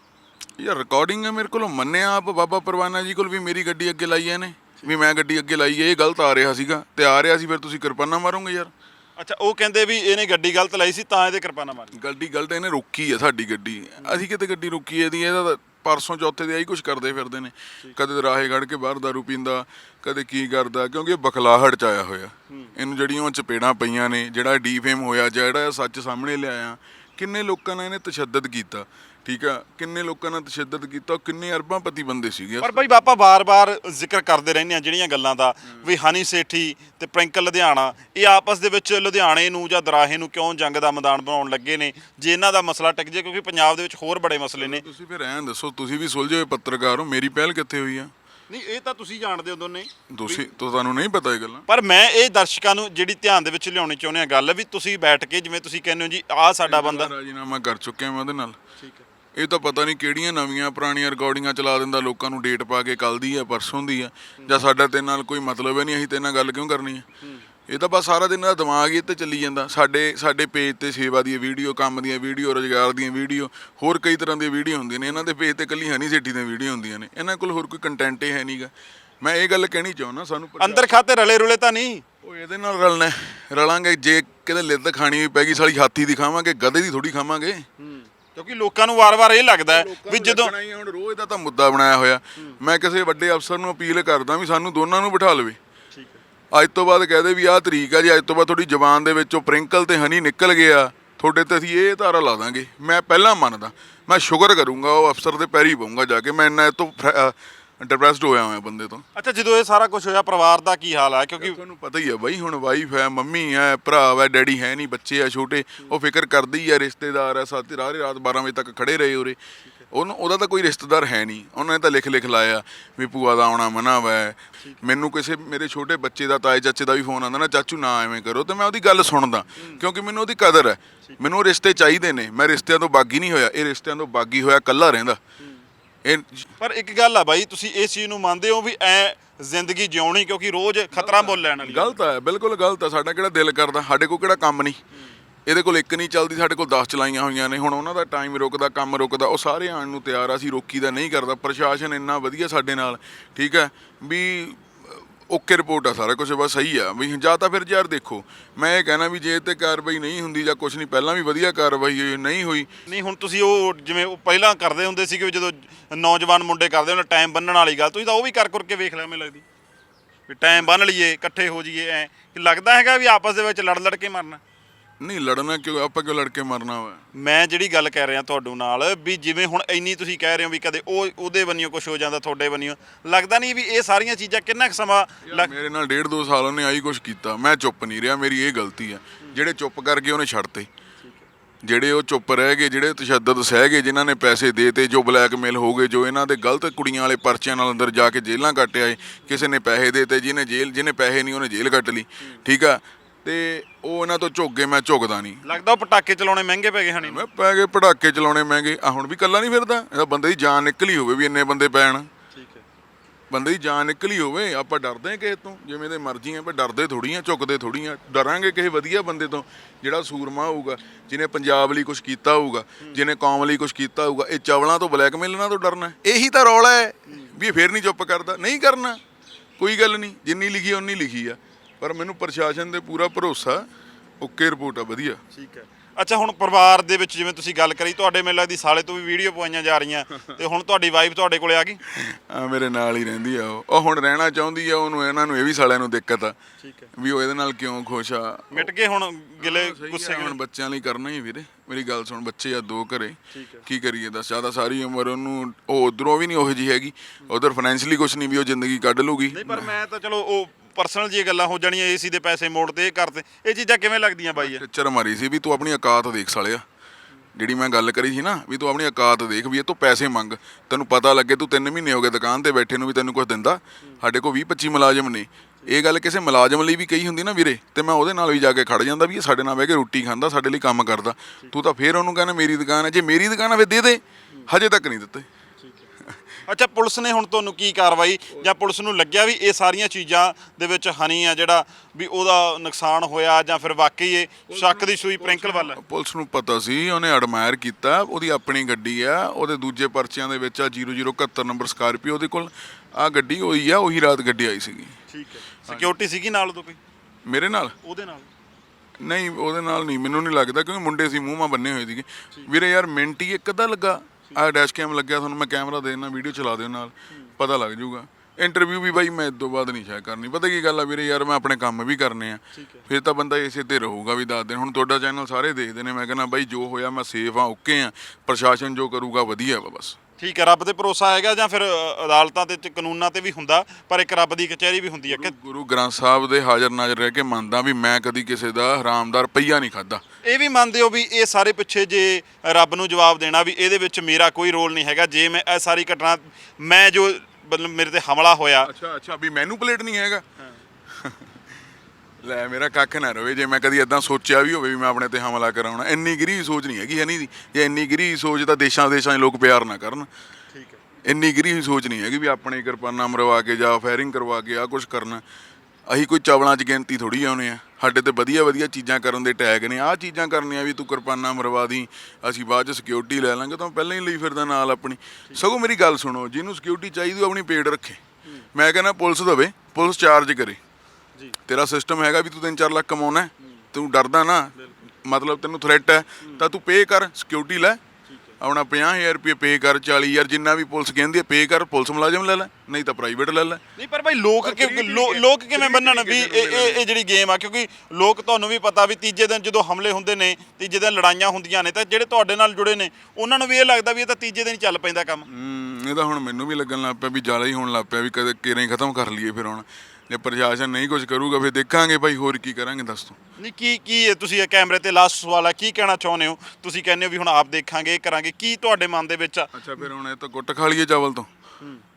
ਯਾਰ ਰਿਕਾਰਡਿੰਗ ਹੈ ਮੇਰੇ ਕੋਲ ਮੰਨਿਆ ਆਪ ਬਾਬਾ ਪਰਵਾਨਾ ਜੀ ਕੋਲ ਵੀ ਮੇਰੀ ਗੱਡੀ ਅੱਗੇ ਲਾਈ ਐ ਨੇ ਵੀ ਮੈਂ ਗੱਡੀ ਅੱਗੇ ਲਾਈ ਹੈ ਇਹ ਗਲਤ ਆ ਰਿਹਾ ਸੀਗਾ ਤੇ ਆ ਰਿਹਾ ਸੀ ਫਿਰ ਤੁਸੀਂ ਕਿਰਪਾਨਾ ਮਾਰੋਗੇ ਯਾਰ? ਅੱਛਾ ਉਹ ਕਹਿੰਦੇ ਵੀ ਇਹਨੇ ਗੱਡੀ ਗਲਤ ਲਾਈ ਸੀ ਤਾਂ ਇਹਦੇ ਕਿਰਪਾਨਾ ਮਾਰੀ। ਗੱਡੀ ਗਲਤ ਇਹਨੇ ਰੋਕੀ ਹੈ ਸਾਡੀ ਗੱਡੀ। ਅਸੀਂ ਕਿਤੇ ਗੱਡੀ ਰੋਕੀ ਇਹਦੀ ਇਹਦਾ ਤਾਂ ਪਰਸੋਂ ਚੌਥੇ ਦੇ ਆਹੀ ਕੁਝ ਕਰਦੇ ਫਿਰਦੇ ਨੇ। ਕਦੇ ਰਾਹੇ ਖੜ ਕੇ ਬਾਹਰ ਦਾਰੂ ਪੀਂਦਾ ਕਦੇ ਕੀ ਕਰਦਾ ਕਿਉਂਕਿ ਇਹ ਬਖਲਾਹਟ ਚ ਆਇਆ ਹੋਇਆ। ਇਹਨੂੰ ਜਿਹੜੀਆਂ ਉਹ ਚਪੇੜਾਂ ਪਈਆਂ ਨੇ ਜਿਹੜਾ ਡੀਫੇਮ ਹੋਇਆ ਜਿਹੜਾ ਸੱਚ ਸਾਹਮਣੇ ਲਿਆਇਆ ਕਿੰਨੇ ਲੋਕਾਂ ਨਾਲ ਇਹਨੇ ਤਸ਼ੱਦਦ ਕੀਤਾ। ਠੀਕ ਆ ਕਿੰਨੇ ਲੋਕਾਂ ਨਾਲ ਤਸ਼ੱਦਦ ਕੀਤਾ ਕਿੰਨੇ ਅਰਬਾਂਪਤੀ ਬੰਦੇ ਸੀਗੇ? ਪਰ ਭਾਈ ਬਾਪਾ ਬਾਰ-ਬਾਰ ਜ਼ਿਕਰ ਕਰਦੇ ਰਹਿੰਦੇ ਆ ਜਿਹੜੀਆਂ ਗੱਲਾਂ ਦਾ ਵੀ ਹਨੀ ਸੇਠੀ ਤੇ ਪ੍ਰਿੰਕਲ ਲੁਧਿਆਣਾ ਇਹ ਆਪਸ ਦੇ ਵਿੱਚ ਲੁਧਿਆਣੇ ਨੂੰ ਜਾਂ ਦਰਾਹੇ ਨੂੰ ਕਿਉਂ ਜੰਗ ਦਾ ਮੈਦਾਨ ਬਣਾਉਣ ਲੱਗੇ ਨੇ? ਜੇ ਇਹਨਾਂ ਦਾ ਮਸਲਾ ਟਿਕ ਜੇ ਕਿਉਂਕਿ ਪੰਜਾਬ ਦੇ ਵਿੱਚ ਹੋਰ ਬੜੇ ਮਸਲੇ ਨੇ। ਤੁਸੀਂ ਫਿਰ ਐਂ ਦੱਸੋ ਤੁਸੀਂ ਵੀ ਸੁਲਝੇ ਹੋਏ ਪੱਤਰਕਾਰ ਹੋ ਮੇਰੀ ਪਹਿਲ ਕਿੱਥੇ ਹੋਈ ਆ? ਨਹੀਂ ਇਹ ਤਾਂ ਤੁਸੀਂ ਜਾਣਦੇ ਹੋ ਦੋਨੇ। ਤੁਸੀਂ ਤੁਹਾਨੂੰ ਨਹੀਂ ਪਤਾ ਇਹ ਗੱਲਾਂ? ਪਰ ਮੈਂ ਇਹ ਦਰਸ਼ਕਾਂ ਨੂੰ ਜਿਹੜੀ ਧਿਆਨ ਦੇ ਵਿੱਚ ਲਿਆਉਣੀ ਚਾਹੁੰਦੇ ਆ ਗੱਲ ਵੀ ਤੁਸੀਂ ਬੈਠ ਕੇ ਜਿਵੇਂ ਤੁਸੀਂ ਕਹਿੰਦੇ ਹੋ ਜੀ ਆਹ ਸਾਡਾ ਬੰਦਾ। ਰਾਜੀਨਾਮਾ ਕਰ ਚੁੱਕਿਆ ਮੈਂ ਉਹਦੇ ਨਾਲ। ਠੀਕ ਹੈ। ਇਹ ਤਾਂ ਪਤਾ ਨਹੀਂ ਕਿਹੜੀਆਂ ਨਵੀਆਂ ਪੁਰਾਣੀਆਂ ਰਿਕਾਰਡਿੰਗਾਂ ਚਲਾ ਦਿੰਦਾ ਲੋਕਾਂ ਨੂੰ ਡੇਟ ਪਾ ਕੇ ਕੱਲ ਦੀ ਆ ਪਰਸੋਂ ਦੀ ਆ ਜਾਂ ਸਾਡਾ ਤੇ ਨਾਲ ਕੋਈ ਮਤਲਬ ਹੀ ਨਹੀਂ ਅਸੀਂ ਤੇ ਨਾਲ ਗੱਲ ਕਿਉਂ ਕਰਨੀ ਆ ਇਹ ਤਾਂ ਬਸ ਸਾਰਾ ਦਿਨ ਦਾ ਦਿਮਾਗ ਹੀ ਤੇ ਚੱਲੀ ਜਾਂਦਾ। ਸਾਡੇ ਸਾਡੇ ਪੇਜ ਤੇ ਸੇਵਾ ਦੀਆਂ ਵੀਡੀਓ ਕੰਮ ਦੀਆਂ ਵੀਡੀਓ ਰੋਜ਼ਗਾਰ ਦੀਆਂ ਵੀਡੀਓ ਹੋਰ ਕਈ ਤਰ੍ਹਾਂ ਦੀਆਂ ਵੀਡੀਓ ਹੁੰਦੀਆਂ ਨੇ। ਇਹਨਾਂ ਦੇ ਪੇਜ ਤੇ ਕੱਲੀ ਹਨੀ ਸੇਠੀ ਦੀਆਂ ਵੀਡੀਓ ਹੁੰਦੀਆਂ ਨੇ। ਇਹਨਾਂ ਕੋਲ ਹੋਰ ਕੋਈ ਕੰਟੈਂਟ ਹੀ ਹੈ ਨਹੀਂਗਾ ਮੈਂ ਇਹ ਗੱਲ ਕਹਿਣੀ ਚਾਹੁੰਦਾ ਸਾਨੂੰ ਅੰਦਰ ਖਾਤੇ ਰਲੇ ਰੁਲੇ ਤਾਂ ਨਹੀਂ। ਉਹ ਇਹਦੇ ਨਾਲ ਰਲਣਾ ਹੈ। ਰਲਾਂਗੇ ਜੇ ਕਿਤੇ ਲਿੱਦ ਖਾਣੀ ਵੀ ਪੈਗੀ ਸਾਲੀ ਹਾਥੀ ਦੀ ਖਾਵਾਂਗੇ ਗਧੇ ਦੀ ਥੋੜੀ ਖਾਵਾਂਗੇ। ਕਿਉਂਕਿ ਲੋਕਾਂ ਨੂੰ ਵਾਰ-ਵਾਰ ਇਹ ਲੱਗਦਾ ਹੈ ਵੀ ਜਦੋਂ ਲੱਗਣਾ ਹੀ ਆ, ਹੁਣ ਰੋਜ਼ ਦਾ ਤਾਂ ਮੁੱਦਾ ਬਣਾਇਆ ਹੋਇਆ। ਮੈਂ ਕਿਸੇ ਵੱਡੇ ਅਫਸਰ ਨੂੰ ਅਪੀਲ ਕਰਦਾ ਵੀ ਸਾਨੂੰ ਦੋਨਾਂ ਨੂੰ ਬਿਠਾ ਲਵੇ। ਠੀਕ ਹੈ। ਅੱਜ ਤੋਂ ਬਾਅਦ ਕਹਦੇ ਵੀ ਆਹ ਤਰੀਕ ਆ ਜੀ ਅੱਜ ਤੋਂ ਬਾਅਦ ਤੁਹਾਡੀ ਜ਼ਬਾਨ ਦੇ ਵਿੱਚੋਂ ਪ੍ਰਿੰਕਲ ਤੇ ਹਨੀ ਨਿਕਲ ਗਿਆ ਤੁਹਾਡੇ ਤੇ ਅਸੀਂ ਇਹ ਧਾਰਾ ਲਾ ਦਾਂਗੇ। ਮੈਂ ਪਹਿਲਾਂ ਮੰਨਦਾ ਮੈਂ ਸ਼ੁਕਰ ਕਰੂੰਗਾ ਉਹ ਅਫਸਰ ਦੇ ਪੈਰੀ ਪਊਂਗਾ ਜਾ ਕੇ ਮੈਂ ਇੰਨਾ ਇਹ ਤੋਂ ਡਿਪਰੈਸਡ ਹੋਇਆ ਹੋਇਆ ਬੰਦੇ ਤੋਂ। ਅੱਛਾ ਜਦੋਂ ਇਹ ਸਾਰਾ ਕੁਝ ਹੋਇਆ ਪਰਿਵਾਰ ਦਾ ਕੀ ਹਾਲ ਹੈ? ਕਿਉਂਕਿ ਤੁਹਾਨੂੰ ਪਤਾ ਹੀ ਆ ਬਾਈ ਹੁਣ ਵਾਈਫ ਹੈ ਮੰਮੀ ਹੈ ਭਰਾ ਹੈ ਡੈਡੀ ਹੈ ਨਹੀਂ ਬੱਚੇ ਆ ਛੋਟੇ। ਉਹ ਫਿਕਰ ਕਰਦੀ ਹੀ ਆ ਰਿਸ਼ਤੇਦਾਰ ਆ ਸਾਥੀ ਰਾਤ ਰਾਤ 12 ਵਜੇ ਤੱਕ ਖੜੇ ਰਹੇ ਉਰੇ। ਉਹਨੂੰ ਉਹਦਾ ਤਾਂ ਕੋਈ ਰਿਸ਼ਤੇਦਾਰ ਹੈ ਨਹੀਂ। ਉਹਨੇ ਤਾਂ ਲਿਖ ਲਿਖ ਲਾਇਆ ਵੀ ਭੂਆ ਦਾ ਆਉਣਾ ਮਨਾ ਵਾ। ਮੈਨੂੰ ਕਿਸੇ ਮੇਰੇ ਛੋਟੇ ਬੱਚੇ ਦਾ ਤਾਏ ਚਾਚੇ ਦਾ ਵੀ ਫੋਨ ਆਉਂਦਾ ਨਾ ਚਾਚੂ ਨਾ ਐਵੇਂ ਕਰੋ ਤੇ ਮੈਂ ਉਹਦੀ ਗੱਲ ਸੁਣਦਾ। ਕਿਉਂਕਿ ਮੈਨੂੰ ਉਹਦੀ ਕਦਰ ਹੈ। ਮੈਨੂੰ ਰਿਸ਼ਤੇ ਚਾਹੀਦੇ ਨੇ। ਮੈਂ ਰਿਸ਼ਤਿਆਂ ਤੋਂ ਬਾਗੀ ਨਹੀਂ ਹੋਇਆ। ਇਹ ਰਿਸ਼ਤਿਆਂ ਤੋਂ ਬਾਗੀ ਹੋਇਆ ਕੱਲਾ ਰਹਿੰਦਾ। ਇਹ ਪਰ ਇੱਕ ਗੱਲ ਆ ਬਾਈ, ਤੁਸੀਂ ਇਸ ਚੀਜ਼ ਨੂੰ ਮੰਨਦੇ ਹੋ ਵੀ ਐ ਜ਼ਿੰਦਗੀ ਜਿਉਣੀ ਕਿਉਂਕਿ ਰੋਜ਼ ਖਤਰਾ ਮੁੱਲ ਲੈਣ ਵਾਲੀ ਗਲਤ ਹੈ ਬਿਲਕੁਲ ਗਲਤ ਹੈ ਸਾਡਾ ਕਿਹੜਾ ਦਿਲ ਕਰਦਾ, ਸਾਡੇ ਕੋਲ ਕਿਹੜਾ ਕੰਮ ਨਹੀਂ? ਇਹਦੇ ਕੋਲ ਇੱਕ ਨਹੀਂ ਚੱਲਦੀ, ਸਾਡੇ ਕੋਲ 10 ਚਲਾਈਆਂ ਹੋਈਆਂ ਨੇ। ਹੁਣ ਉਹਨਾਂ ਦਾ ਟਾਈਮ ਰੁਕਦਾ, ਕੰਮ ਰੁਕਦਾ, ਉਹ ਸਾਰੇ ਆਉਣ ਨੂੰ ਤਿਆਰ ਆ। ਅਸੀਂ ਰੋਕੀ ਦਾ ਨਹੀਂ ਕਰਦਾ, ਪ੍ਰਸ਼ਾਸਨ ਇੰਨਾ ਵਧੀਆ ਸਾਡੇ ਨਾਲ, ਠੀਕ ਹੈ ਵੀ ਓਕੇ ਰਿਪੋਰਟ ਆ ਸਾਰਾ ਕੁਝ ਬਸ ਸਹੀ ਆ। ਵੀ ਜਾਂ ਤਾਂ ਫਿਰ ਯਾਰ ਦੇਖੋ ਮੈਂ ਇਹ ਕਹਿਣਾ ਵੀ ਜੇ ਤੇ ਕਾਰਵਾਈ ਨਹੀਂ ਹੁੰਦੀ ਜਾਂ ਕੁਝ ਨਹੀਂ ਪਹਿਲਾਂ ਵੀ ਵਧੀਆ ਕਾਰਵਾਈ ਹੋਈ, ਨਹੀਂ ਹੋਈ। ਨਹੀਂ ਹੁਣ ਤੁਸੀਂ ਉਹ ਜਿਵੇਂ ਉਹ ਪਹਿਲਾਂ ਕਰਦੇ ਹੁੰਦੇ ਸੀ ਕਿ ਜਦੋਂ ਨੌਜਵਾਨ ਮੁੰਡੇ ਕਰਦੇ ਉਹਨਾਂ ਟਾਈਮ ਬੰਨਣ ਵਾਲੀ ਗੱਲ ਤੁਸੀਂ ਤਾਂ ਉਹ ਵੀ ਕਰ ਕਰਕੇ ਵੇਖ ਲਿਆ ਮੈਨੂੰ ਲੱਗਦੀ। ਵੀ ਟਾਈਮ ਬੰਨ ਲਈਏ ਇਕੱਠੇ ਹੋ ਜਾਈਏ ਐ। ਲੱਗਦਾ ਹੈਗਾ ਵੀ ਆਪਸ ਦੇ ਵਿੱਚ ਲੜ ਲੜ ਕੇ ਮਰਨਾ। ਨਹੀਂ ਲੜਨਾ ਕਿਉਂ? ਆਪਾਂ ਕਿਉਂ ਲੜ ਕੇ ਮਰਨਾ ਵਾ? ਮੈਂ ਜਿਹੜੀ ਗੱਲ ਕਹਿ ਰਿਹਾ ਤੁਹਾਡੇ ਨਾਲ ਵੀ ਜਿਵੇਂ ਹੁਣ ਇੰਨੀ ਤੁਸੀਂ ਕਹਿ ਰਹੇ ਹੋ ਵੀ ਕਦੇ ਉਹ ਉਹਦੇ ਬੰਨਿਓ ਕੁਝ ਹੋ ਜਾਂਦਾ ਤੁਹਾਡੇ ਬੰਨਿਓ। ਲੱਗਦਾ ਨਹੀਂ ਵੀ ਇਹ ਸਾਰੀਆਂ ਚੀਜ਼ਾਂ ਕਿੰਨਾ ਕੁ ਸਮਾਂ ਲੱਗ ਮੇਰੇ ਨਾਲ ਡੇਢ ਦੋ ਸਾਲ ਉਹਨੇ ਆਹੀ ਕੁਛ ਕੀਤਾ। ਮੈਂ ਚੁੱਪ ਨਹੀਂ ਰਿਹਾ ਮੇਰੀ ਇਹ ਗਲਤੀ ਆ। ਜਿਹੜੇ ਚੁੱਪ ਕਰ ਗਏ ਉਹਨੇ ਛੱਡਤੇ। ਜਿਹੜੇ ਉਹ ਚੁੱਪ ਰਹਿ ਗਏ ਜਿਹੜੇ ਤਸ਼ੱਦਦ ਸਹਿ ਗਏ ਜਿਨ੍ਹਾਂ ਨੇ ਪੈਸੇ ਦੇਤੇ ਜੋ ਬਲੈਕਮੇਲ ਹੋ ਗਏ ਜੋ ਇਹਨਾਂ ਦੇ ਗਲਤ ਕੁੜੀਆਂ ਵਾਲੇ ਪਰਚਿਆਂ ਨਾਲ ਅੰਦਰ ਜਾ ਕੇ ਜੇਲ੍ਹਾਂ ਕੱਟ ਆਏ ਕਿਸੇ ਨੇ ਪੈਸੇ ਦੇਤੇ ਜਿਹਨੇ ਜੇਲ੍ਹ ਜਿਹਨੇ ਪੈਸੇ ਨਹੀਂ ਉਹਨੇ ਜੇਲ੍ਹ ਕੱਟ ਲਈ। ਠੀਕ ਆ? ਤੇ ਉਹ ਇਹਨਾਂ ਤੋਂ ਝੁੱਕ ਗਏ ਮੈਂ ਝੁਕਦਾ ਨਹੀਂ। ਲੱਗਦਾ ਉਹ ਪਟਾਕੇ ਚਲਾਉਣੇ ਮਹਿੰਗੇ ਪੈ ਗਏ ਹਣੀ। ਮੈਂ ਪੈ ਗਏ ਪੜਾਕੇ ਚਲਾਉਣੇ ਮਹਿੰਗੇ। ਆ ਹੁਣ ਵੀ ਕੱਲਾ ਨਹੀਂ ਫਿਰਦਾ। ਇਹਦਾ ਬੰਦੇ ਦੀ ਜਾਨ ਨਿਕਲੀ ਹੋਵੇ ਵੀ ਇੰਨੇ ਬੰਦੇ ਪੈਣ। ਠੀਕ ਹੈ। ਬੰਦੇ ਦੀ ਜਾਨ ਨਿਕਲੀ ਹੋਵੇ ਆਪਾਂ ਡਰਦੇ ਕਿਸੇ ਤੋਂ। ਜਿਵੇਂ ਦੇ ਮਰਜ਼ੀ ਆ ਪਰ ਡਰਦੇ ਥੋੜੀਆਂ ਝੁਕਦੇ ਥੋੜੀਆਂ ਡਰਾਂਗੇ ਕਿਸੇ ਵਧੀਆ ਬੰਦੇ ਤੋਂ ਜਿਹੜਾ ਸੂਰਮਾ ਹੋਊਗਾ ਜਿਹਨੇ ਪੰਜਾਬ ਲਈ ਕੁਝ ਕੀਤਾ ਹੋਊਗਾ ਜਿਹਨੇ ਕੌਮ ਲਈ ਕੁਝ ਕੀਤਾ ਹੋਊਗਾ ਇਹ ਚਵਲਾਂ ਤੋਂ ਬਲੈਕਮੇਲਰਾਂ ਤੋਂ ਡਰਨਾ ਇਹੀ ਤਾਂ ਰੌਲਾ ਹੈ ਵੀ ਇਹ ਫੇਰ ਨਹੀਂ ਚੁੱਪ ਕਰਦਾ। ਨਹੀਂ ਕਰਨਾ। ਕੋਈ ਗੱਲ ਨਹੀਂ। ਜਿੰਨੀ ਲਿਖੀ ਉਨੀ ਲਿਖੀ ਆ। ਪਰ ਮੈਨੂੰ ਪ੍ਰਸ਼ਾਸਨ ਤੇ ਪੂਰਾ ਭਰੋਸਾ ਓਕੇ ਰਿਪੋਰਟ ਆ ਵਧੀਆ। ਠੀਕ ਹੈ। ਅੱਛਾ ਹੁਣ ਪਰਿਵਾਰ ਦੇ ਵਿੱਚ ਜਿਵੇਂ ਤੁਸੀਂ ਗੱਲ ਕਰੀ ਤੁਹਾਡੇ ਮੈਨੂੰ ਲੱਗਦੀ ਸਾਲੇ ਤੋਂ ਵੀ ਵੀਡੀਓ ਪਵਾਈਆਂ ਜਾ ਰਹੀਆਂ। ਤੇ ਹੁਣ ਤੁਹਾਡੀ ਵਾਈਫ ਤੁਹਾਡੇ ਕੋਲੇ ਆ ਗਈ? ਆ ਮੇਰੇ ਨਾਲ ਹੀ ਰਹਿੰਦੀ ਆ ਉਹ। ਉਹ ਹੁਣ ਰਹਿਣਾ ਚਾਹੁੰਦੀ ਆ ਉਹਨੂੰ ਇਹਨਾਂ ਨੂੰ ਇਹ ਵੀ ਸਾਲਿਆਂ ਨੂੰ ਦਿੱਕਤ ਆ ਠੀਕ ਹੈ। ਵੀ ਉਹ ਇਹਦੇ ਨਾਲ ਕਿਉਂ ਖੁਸ਼ ਆ। ਮਿਟ ਗਏ ਹੁਣ ਗਿਲੇ ਗੁੱਸੇ ਹੁਣ ਬੱਚਿਆਂ ਲਈ ਕਰਨਾ ਹੀ ਵੀਰੇ। ਮੇਰੀ ਗੱਲ ਸੁਣ ਬੱਚੇ ਆ ਦੋ ਘਰੇ। ਕੀ ਕਰੀਏ ਦੱਸ ਜ਼ਿਆਦਾ ਸਾਰੀ ਉਮਰ ਉਹਨੂੰ ਉਹ ਉਧਰੋਂ ਵੀ ਨਹੀਂ ਉਹੋ ਜੀ ਹੈਗੀ। ਉਧਰ ਫਾਈਨੈਂਸ਼ਲੀ ਕੁਝ ਨਹੀਂ ਵੀ ਉਹ ਜ਼ਿੰਦਗੀ ਕੱਢ ਲੂਗੀ। ਨਹੀਂ ਪਰ ਮੈਂ ਤਾਂ ਚਲੋ ਉਹ ਪਰਸਨਲ ਜੀ ਗੱਲਾਂ ਹੋ ਜਾਣੀਆਂ ਏਸੀ ਦੇ ਪੈਸੇ ਮੋੜ ਤੇ ਇਹ ਕਰਦੇ ਇਹ ਚੀਜ਼ਾਂ ਕਿਵੇਂ ਲੱਗਦੀਆਂ ਬਾਈ? ਇਹ? ਟੀਚਰ ਮਾਰੀ ਸੀ ਵੀ ਤੂੰ ਆਪਣੀ ਔਕਾਤ ਦੇਖ ਸਾਲਿਆ। ਜਿਹੜੀ ਮੈਂ ਗੱਲ ਕਰੀ ਸੀ ਨਾ, ਵੀ ਤੂੰ ਆਪਣੀ ਔਕਾਤ ਦੇਖ, ਵੀ ਇਹ ਤੋਂ ਪੈਸੇ ਮੰਗ। ਤੈਨੂੰ ਪਤਾ ਲੱਗੇ ਤੂੰ 3 ਮਹੀਨੇ ਹੋ ਗਏ ਦੁਕਾਨ ਤੇ ਬੈਠੇ ਨੂੰ ਵੀ ਤੈਨੂੰ ਕੁਝ ਦਿੰਦਾ। ਸਾਡੇ ਕੋਲ 20 25 ਮੁਲਾਜ਼ਮ ਨੇ। ਇਹ ਗੱਲ ਕਿਸੇ ਮੁਲਾਜ਼ਮ ਲਈ ਵੀ ਕਹੀ ਹੁੰਦੀ ਨਾ ਵੀਰੇ, ਤੇ ਮੈਂ ਉਹਦੇ ਨਾਲ ਵੀ ਜਾ ਕੇ ਖੜ ਜਾਂਦਾ ਵੀ ਇਹ ਸਾਡੇ ਨਾਲ ਬਹਿ ਕੇ ਰੋਟੀ ਖਾਂਦਾ, ਸਾਡੇ ਲਈ ਕੰਮ ਕਰਦਾ। ਤੂੰ ਤਾਂ ਫੇਰ ਉਹਨੂੰ ਕਹਿੰਦਾ, ਮੇਰੀ ਦੁਕਾਨ ਹੈ, ਜੇ ਮੇਰੀ ਦੁਕਾਨ ਹੈ ਫੇਰ ਦੇ ਦੇ। ਹਜੇ ਤੱਕ ਨਹੀਂ ਦਿੱਤੇ। ਅੱਛਾ ਪੁਲਿਸ ਨੇ ਹੁਣ ਤੁਹਾਨੂੰ ਕੀ ਕਾਰਵਾਈ ਜਾਂ ਪੁਲਿਸ ਨੂੰ ਲੱਗਿਆ ਵੀ ਇਹ ਸਾਰੀਆਂ ਚੀਜ਼ਾਂ ਦੇ ਵਿੱਚ ਹਨੀ ਆ ਜਿਹੜਾ ਵੀ ਉਹਦਾ ਨੁਕਸਾਨ ਹੋਇਆ ਜਾਂ ਫਿਰ ਵਾਕਈ ਇਹ ਸ਼ੱਕ ਦੀ ਸੂਈ ਪ੍ਰਿੰਕਲ ਵੱਲ? ਹੈ ਪੁਲਿਸ ਨੂੰ ਪਤਾ ਸੀ ਉਹਨੇ ਐਡਮਾਇਰ ਕੀਤਾ ਉਹਦੀ ਆਪਣੀ ਗੱਡੀ ਆ ਉਹਦੇ ਦੂਜੇ ਪਰਚਿਆਂ ਦੇ ਵਿੱਚ ਆ 0071 ਨੰਬਰ ਸਕਾਰਪੀਓ ਉਹਦੇ ਕੋਲ ਆ ਗੱਡੀ ਹੋਈ ਆ ਉਹੀ ਰਾਤ ਗੱਡੀ ਆਈ ਸੀਗੀ। ਠੀਕ ਹੈ। ਸਿਕਿਉਰਿਟੀ ਸੀਗੀ ਨਾਲ ਉਦੋਂ ਕੋਈ ਮੇਰੇ ਨਾਲ? ਉਹਦੇ ਨਾਲ। ਨਹੀਂ ਉਹਦੇ ਨਾਲ ਨਹੀਂ ਮੈਨੂੰ ਨਹੀਂ ਲੱਗਦਾ ਕਿਉਂਕਿ ਮੁੰਡੇ ਸੀ ਮੂੰਹ ਮਾ ਬੰਨੇ ਹੋਏ ਸੀਗੇ। ਵੀਰੇ ਯਾਰ ਮਿੰਟ ਹੀ ਇੱਕ ਅੱਧਾ ਲੱਗਾ। ਆ ਡੈਸ਼ ਕੈਮ ਲੱਗਿਆ ਤੁਹਾਨੂੰ ਮੈਂ ਕੈਮਰਾ ਦੇ ਦੇਣਾ ਵੀਡੀਓ ਚਲਾ ਦਿਓ ਨਾਲ ਪਤਾ ਲੱਗ ਜਾਊਗਾ। ਇੰਟਰਵਿਊ ਵੀ ਬਾਈ ਮੈਂ ਇਸ ਤੋਂ ਬਾਅਦ ਨਹੀਂ ਸ਼ਾਇਦ ਕਰਨੀ। ਪਤਾ ਕੀ ਗੱਲ ਆ ਵੀਰੇ ਯਾਰ ਮੈਂ ਆਪਣੇ ਕੰਮ ਵੀ ਕਰਨੇ ਆ। ਫਿਰ ਤਾਂ ਬੰਦਾ ਇਸੇ ਤੇ ਰਹੂਗਾ ਵੀ ਦੱਸ ਦਿਨ। ਹੁਣ ਤੁਹਾਡਾ ਚੈਨਲ ਸਾਰੇ ਦੇਖਦੇ ਨੇ ਮੈਂ ਕਹਿੰਦਾ ਬਾਈ ਜੋ ਹੋਇਆ ਮੈਂ ਸੇਫ ਆ ਓਕੇ ਆ। ਪ੍ਰਸ਼ਾਸਨ ਜੋ ਕਰੂਗਾ ਵਧੀਆ ਵਾ ਬਸ। ਠੀਕ ਹੈ ਰੱਬ ਤੇ ਭਰੋਸਾ ਹੈਗਾ ਜਾਂ ਫਿਰ ਅ, ਅਦਾਲਤਾਂ ਤੇ ਤੇ ਕਾਨੂੰਨਾਂ ਤੇ ਵੀ ਹੁੰਦਾ ਪਰ ਇੱਕ ਰੱਬ ਦੀ ਕਚਹਿਰੀ ਵੀ ਹੁੰਦੀ ਹੈ ਕਿ ਗੁਰੂ ਗ੍ਰੰਥ ਸਾਹਿਬ ਦੇ ਹਾਜ਼ਰ ਨਾਜ਼ਰ ਰਹਿ ਕੇ ਮੰਨਦਾ ਵੀ ਮੈਂ ਕਦੀ ਕਿਸੇ ਦਾ ਹਰਾਮਦਾਰ ਪਈਆ ਨਹੀਂ ਖਾਦਾ ਇਹ ਵੀ ਮੰਨਦੇ ਹੋ ਵੀ ਇਹ ਸਾਰੇ ਪਿੱਛੇ ਜੇ ਰੱਬ ਨੂੰ ਜਵਾਬ ਦੇਣਾ ਵੀ ਇਹਦੇ ਵਿੱਚ ਮੇਰਾ ਕੋਈ ਰੋਲ ਨਹੀਂ ਹੈਗਾ ਜੇ ਮੈਂ ਇਹ ਸਾਰੀ ਘਟਨਾ ਮੈਂ ਜੋ ਮਤਲਬ ਮੇਰੇ ਤੇ ਹਮਲਾ ਹੋਇਆ। ਅੱਛਾ ਅੱਛਾ ਵੀ ਮੈਨੂੰ ਪਲੇਟ ਨਹੀਂ ਹੈਗਾ। ਲੈ ਮੇਰਾ ਕੱਖ ਨਾ ਰਵੇ ਜੇ ਮੈਂ ਕਦੀ ਇਦਾਂ ਸੋਚਿਆ ਵੀ ਹੋਵੇ ਵੀ ਮੈਂ ਆਪਣੇ ਤੇ ਹਮਲਾ ਕਰਾਉਣਾ ਇੰਨੀ ਗਰੀ ਸੋਚ ਨਹੀਂ ਹੈਗੀ ਹਨੀ ਦੀ ਜੇ? ਇੰਨੀ ਗਰੀ ਸੋਚ ਤਾਂ ਦੇਸ਼ਾਂ ਦੇਸ਼ਾਂ ਦੇ ਲੋਕ ਪਿਆਰ ਨਾ ਕਰਨ। ਠੀਕ ਹੈ। ਇੰਨੀ ਗਰੀ ਸੋਚ ਨਹੀਂ ਹੈਗੀ ਵੀ ਆਪਣੇ ਕਿਰਪਾਨਾਂ ਮਰਵਾ ਕੇ ਜਾਂ ਫਾਇਰਿੰਗ ਕਰਵਾ ਕੇ ਆ ਕੁਝ ਕਰਨਾ। ਅਸੀਂ ਕੋਈ ਚਵਲਾਂ 'ਚ ਗਿਣਤੀ ਥੋੜੀ ਆਉਨੇ ਆ ਸਾਡੇ ਤੇ ਵਧੀਆ ਵਧੀਆ ਚੀਜ਼ਾਂ ਕਰਨ ਦੇ ਟੈਗ ਨੇ। ਆਹ ਚੀਜ਼ਾਂ ਕਰਨੀਆਂ ਵੀ ਤੂੰ ਕਿਰਪਾਨਾਂ ਮਰਵਾ ਦੀ ਅਸੀਂ ਬਾਅਦ 'ਚ ਸਿਕਿਉਰਿਟੀ ਲੈ ਲਾਂਗੇ ਤਾਂ ਪਹਿਲਾਂ ਹੀ ਲਈ ਫਿਰਦਾ ਨਾਲ ਆਪਣੀ। ਸਗੋਂ ਮੇਰੀ ਗੱਲ ਸੁਣੋ ਜਿਹਨੂੰ ਸਿਕਿਉਰਿਟੀ ਚਾਹੀਦੀ ਉਹ ਆਪਣੀ ਪੇਡ ਰੱਖੇ। ਮੈਂ ਕਹਿੰਦਾ ਪੁਲਿਸ ਦਵੇ ਪੁਲਿਸ ਚਾਰਜ ਕਰੇ। ਜੀ। ਤੇਰਾ ਸਿਸਟਮ ਹੈਗਾ ਵੀ ਤੂੰ 3-4 ਲੱਖ ਕਮਾਉਣਾ ਹੈ, ਤੂੰ ਡਰਦਾ ਨਾ ਮਤਲਬ ਤੈਨੂੰ ਥ੍ਰੈਟ ਹੈ ਤਾਂ ਤੂੰ ਪੇ ਕਰ ਸਿਕਿਉਰਿਟੀ ਲੈ। ਆਪਣਾ 50000 ਰੁਪਏ ਪੇ ਕਰ 40000 ਜਿੰਨਾ ਵੀ ਪੁਲਿਸ ਕਹਿੰਦੀ ਹੈ ਪੇ ਕਰ ਪੁਲਿਸ ਮੁਲਾਜ਼ਮ ਲੈ ਲੈ ਨਹੀਂ ਤਾਂ ਪ੍ਰਾਈਵੇਟ ਲੈ ਲੈ। ਨਹੀਂ ਪਰ ਭਾਈ ਲੋਕ ਕਿ creativity ਲੋ- ਹੈ। ਲੋਕ ਕਿਵੇਂ ਬੰਨਣ ਵੀ ਇਹ ਇਹ ਇਹ ਜਿਹੜੀ ਗੇਮ ਆ ਕਿਉਂਕਿ ਲੋਕ ਤੁਹਾਨੂੰ ਵੀ ਪਤਾ ਵੀ ਤੀਜੇ ਦਿਨ ਜਦੋਂ ਹਮਲੇ ਹੁੰਦੇ ਨੇ ਤੀਜੇ ਦਿਨ ਲੜਾਈਆਂ ਹੁੰਦੀਆਂ ਨੇ ਤਾਂ ਜਿਹੜੇ ਤੁਹਾਡੇ ਨਾਲ ਜੁੜੇ ਨੇ ਉਹਨਾਂ ਨੂੰ ਵੀ ਇਹ ਲੱਗਦਾ ਵੀ ਇਹ ਤਾਂ ਤੀਜੇ ਦਿਨ ਚੱਲ ਪੈਂਦਾ ਕੰਮ। ਹੂੰ ਇਹ ਤਾਂ ਹੁਣ ਮੈਨੂੰ ਵੀ ਲੱਗਣ ਲੱਗ ਪਿਆ ਵੀ ਜ਼ਿਆਦਾ ਹੀ ਹੋਣ ਲੱਗ ਪਿਆ ਵੀ ਕਦੇ ਕਿਰੇ ਖਤਮ ਕਰ ਲਈਏ ਫਿਰ ਹੁਣ। ਜੇ ਪ੍ਰਸ਼ਾਸਨ ਨਹੀਂ ਕੁਝ ਕਰੂਗਾ ਫਿਰ ਦੇਖਾਂਗੇ ਭਾਈ ਹੋਰ ਕੀ ਕਰਾਂਗੇ ਦੱਸ ਤੂੰ। ਨਹੀਂ ਕੀ ਕੀ ਇਹ ਤੁਸੀਂ ਇਹ ਕੈਮਰੇ ਤੇ ਲਾਸਟ ਸਵਾਲ ਹੈ ਕੀ ਕਹਿਣਾ ਚਾਹੁੰਦੇ ਹੋ? ਤੁਸੀਂ ਕਹਿੰਦੇ ਹੋ ਵੀ ਹੁਣ ਆਪ ਦੇਖਾਂਗੇ ਕਰਾਂਗੇ। ਕੀ ਤੁਹਾਡੇ ਮਨ ਦੇ ਵਿੱਚ ਆ? ਅੱਛਾ ਫਿਰ ਹੁਣ ਇਹ ਤਾਂ ਗੁੱਟ ਖਾ ਲਈਏ ਚਾਵਲ ਤੋਂ।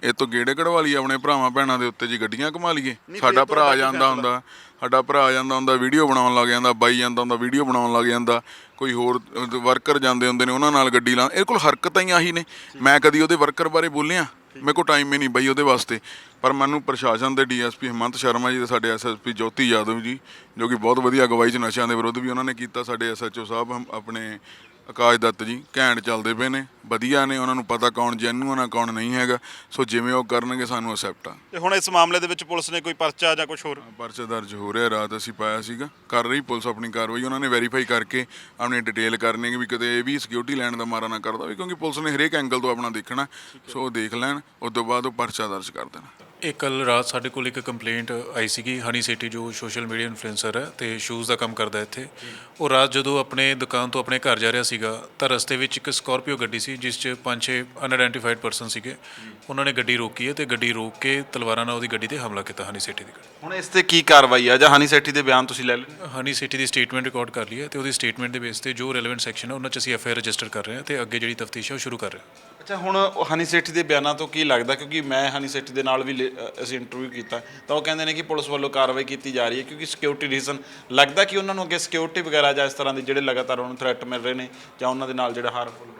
ਇਹ ਤੋਂ ਗੇੜੇ ਕਢਵਾ ਲਈਏ ਆਪਣੇ ਭਰਾਵਾਂ ਭੈਣਾਂ ਦੇ ਉੱਤੇ ਜੀ ਗੱਡੀਆਂ ਕਮਾ ਲਈਏ। ਸਾਡਾ ਭਰਾ ਕੀ ਜਾਂਦਾ ਹੁੰਦਾ ਸਾਡਾ ਭਰਾ ਜਾਂਦਾ ਹੁੰਦਾ ਵੀਡੀਓ ਬਣਾਉਣ ਲੱਗ ਜਾਂਦਾ ਬਾਈ ਜਾਂਦਾ ਹੁੰਦਾ ਵੀਡੀਓ ਬਣਾਉਣ ਲੱਗ ਜਾਂਦਾ। ਕੋਈ ਹੋਰ ਵਰਕਰ ਜਾਂਦੇ ਹੁੰਦੇ ਨੇ ਉਹਨਾਂ ਨਾਲ ਗੱਡੀ ਲਾ ਇਹ ਕੋਲ ਹਰਕਤਾਂ ਹੀ ਆਹੀ ਨੇ। ਮੈਂ ਕਦੀ ਉਹਦੇ ਵਰਕਰ ਬਾਰੇ ਬੋਲਿਆ? ਮੇਰੇ ਕੋਲ ਟਾਈਮ ਹੀ ਨਹੀਂ ਬਈ ਉਹਦੇ ਵਾਸਤੇ। ਪਰ ਮੈਨੂੰ ਪ੍ਰਸ਼ਾਸਨ ਦੇ ਡੀਐਸਪੀ ਹਿਮੰਤ ਸ਼ਰਮਾ ਜੀ ਤੇ ਸਾਡੇ ਐਸਐਸਪੀ ਜੋਤੀ ਯਾਦਵ ਜੀ, ਜੋ ਕਿ ਬਹੁਤ ਵਧੀਆ ਅਗਵਾਈ ਚ ਨਸ਼ਿਆਂ ਦੇ ਵਿਰੁੱਧ ਵੀ ਉਹਨਾਂ ਨੇ ਕੀਤਾ, ਸਾਡੇ ਐਸਐਚਓ ਸਾਹਿਬ ਆਪਣੇ ਆਕਾਸ਼ ਦੱਤ ਜੀ ਘੈਂਟ ਚੱਲਦੇ ਪਏ ਨੇ ਵਧੀਆ ਨੇ ਉਹਨਾਂ ਨੂੰ ਪਤਾ ਕੌਣ ਜੈਨੂਅਨ ਆ ਕੌਣ ਨਹੀਂ ਹੈਗਾ। ਸੋ ਜਿਵੇਂ ਉਹ ਕਰਨਗੇ ਸਾਨੂੰ ਅਸੈਪਟ ਆ। ਤੇ ਹੁਣ ਇਸ ਮਾਮਲੇ ਦੇ ਵਿੱਚ ਪੁਲਿਸ ਨੇ ਕੋਈ ਪਰਚਾ ਜਾਂ ਕੁਝ ਹੋਰ? ਪਰਚਾ ਦਰਜ ਹੋ ਰਿਹਾ ਰਾਤ ਅਸੀਂ ਪਾਇਆ ਸੀਗਾ। ਕਰ ਰਹੀ ਪੁਲਿਸ ਆਪਣੀ ਕਾਰਵਾਈ ਉਹਨਾਂ ਨੇ ਵੈਰੀਫਾਈ ਕਰਕੇ ਆਪਣੀ ਡਿਟੇਲ ਕਰਨੀ ਕਿ ਵੀ ਕਿਤੇ ਇਹ ਵੀ ਸਿਕਿਉਰਿਟੀ ਲੈਣ ਦਾ ਮਾਰਾ ਨਾ ਕਰਦਾ ਵੀ ਕਿਉਂਕਿ ਪੁਲਿਸ ਨੇ ਹਰੇਕ ਐਂਗਲ ਤੋਂ ਆਪਣਾ ਦੇਖਣਾ। ਸੋ ਉਹ ਦੇਖ ਲੈਣ ਉਸ ਤੋਂ ਬਾਅਦ ਉਹ ਪਰਚਾ ਦਰਜ ਕਰ ਦੇਣ। ਇਹ ਕੱਲ ਰਾਤ ਸਾਡੇ ਕੋਲ ਇੱਕ ਕੰਪਲੇਂਟ ਆਈ ਸੀਗੀ ਹਨੀ ਸਿਟੀ ਜੋ ਸੋਸ਼ਲ ਮੀਡੀਆ ਇਨਫਲੂਐਂਸਰ ਹੈ ਤੇ ਸ਼ੂਜ਼ ਦਾ ਕੰਮ ਕਰਦਾ ਇੱਥੇ। ਉਹ ਰਾਤ ਜਦੋਂ ਆਪਣੇ ਦੁਕਾਨ ਤੋਂ ਆਪਣੇ ਘਰ ਜਾ ਰਿਹਾ ਸੀਗਾ ਤਾਂ ਰਸਤੇ ਵਿੱਚ ਇੱਕ ਸਕਾਰਪੀਓ ਗੱਡੀ ਸੀ ਜਿਸ 'ਚ ਪੰਜ ਛੇ ਅਨਆਇਡੈਂਟੀਫਾਈਡ ਪਰਸਨ ਸੀਗੇ। ਉਹਨਾਂ ਨੇ ਗੱਡੀ ਰੋਕੀ ਹੈ ਤੇ ਗੱਡੀ ਰੋਕ ਕੇ ਤਲਵਾਰਾਂ ਨਾਲ ਉਹਦੀ ਗੱਡੀ ਤੇ ਹਮਲਾ ਕੀਤਾ ਹਨੀ ਸਿਟੀ ਦੀ ਗੱਡੀ। ਹੁਣ ਇਸ ਤੇ ਕੀ ਕਾਰਵਾਈ ਆ? ਜਾਂ ਹਨੀ ਸੇਠੀ ਦੇ ਬਿਆਨ ਤੁਸੀਂ ਲੈ ਲਏ ਹਨੀ ਸਿਟੀ ਦੀ ਸਟੇਟਮੈਂਟ ਰਿਕਾਰਡ ਕਰ ਲਈ ਹੈ ਤੇ ਉਹਦੀ ਸਟੇਟਮੈਂਟ ਦੇ ਬੇਸ ਤੇ ਜੋ ਰੈਲੇਵੈਂਟ ਸੈਕਸ਼ਨ ਹੈ ਉਹਨਾਂ 'ਚ ਅਸੀਂ ਐਫਆਈਆਰ ਰਜਿਸਟਰ ਕਰ ਰਹੇ ਹਾਂ ਤੇ ਅੱਗੇ ਜਿਹੜੀ ਤਫਤੀਸ਼ ਹੈ ਉਹ ਸ਼ੁਰੂ ਕਰ ਰਹੇ ਹਾਂ। ਅੱਛਾ ਹੁਣ ਉਹ ਹਨੀ ਸੇਠੀ ਦੇ ਬਿਆਨਾਂ ਤੋਂ ਕੀ ਲੱਗਦਾ? ਕਿਉਂਕਿ ਮੈਂ ਹਨੀ ਸੇਠੀ ਦੇ ਨਾਲ ਵੀ ਲੇ- ਅ, ਅਸੀਂ ਇੰਟਰਵਿਊ ਕੀਤਾ। ਤਾਂ ਉਹ ਕਹਿੰਦੇ ਨੇ ਕਿ ਪੁਲਿਸ ਵੱਲੋਂ ਕਾਰਵਾਈ ਕੀਤੀ ਜਾ ਰਹੀ ਹੈ ਕਿਉਂਕਿ ਸਿਕਿਉਰਿਟੀ ਰੀਜ਼ਨ ਲੱਗਦਾ ਕਿ ਉਹਨਾਂ ਨੂੰ ਅੱਗੇ ਸਿਕਿਉਰਿਟੀ ਵਗੈਰਾ ਜਾਂ ਇਸ ਤਰ੍ਹਾਂ ਦੇ ਜਿਹੜੇ ਲਗਾਤਾਰ ਉਹਨਾਂ ਨੂੰ ਥ੍ਰੈਟ ਮਿਲ ਰਹੇ ਨੇ ਜਾਂ ਉਹਨਾਂ ਦੇ ਨਾਲ ਜਿਹੜਾ ਹਾਰਮਫੁਲ ਹੋ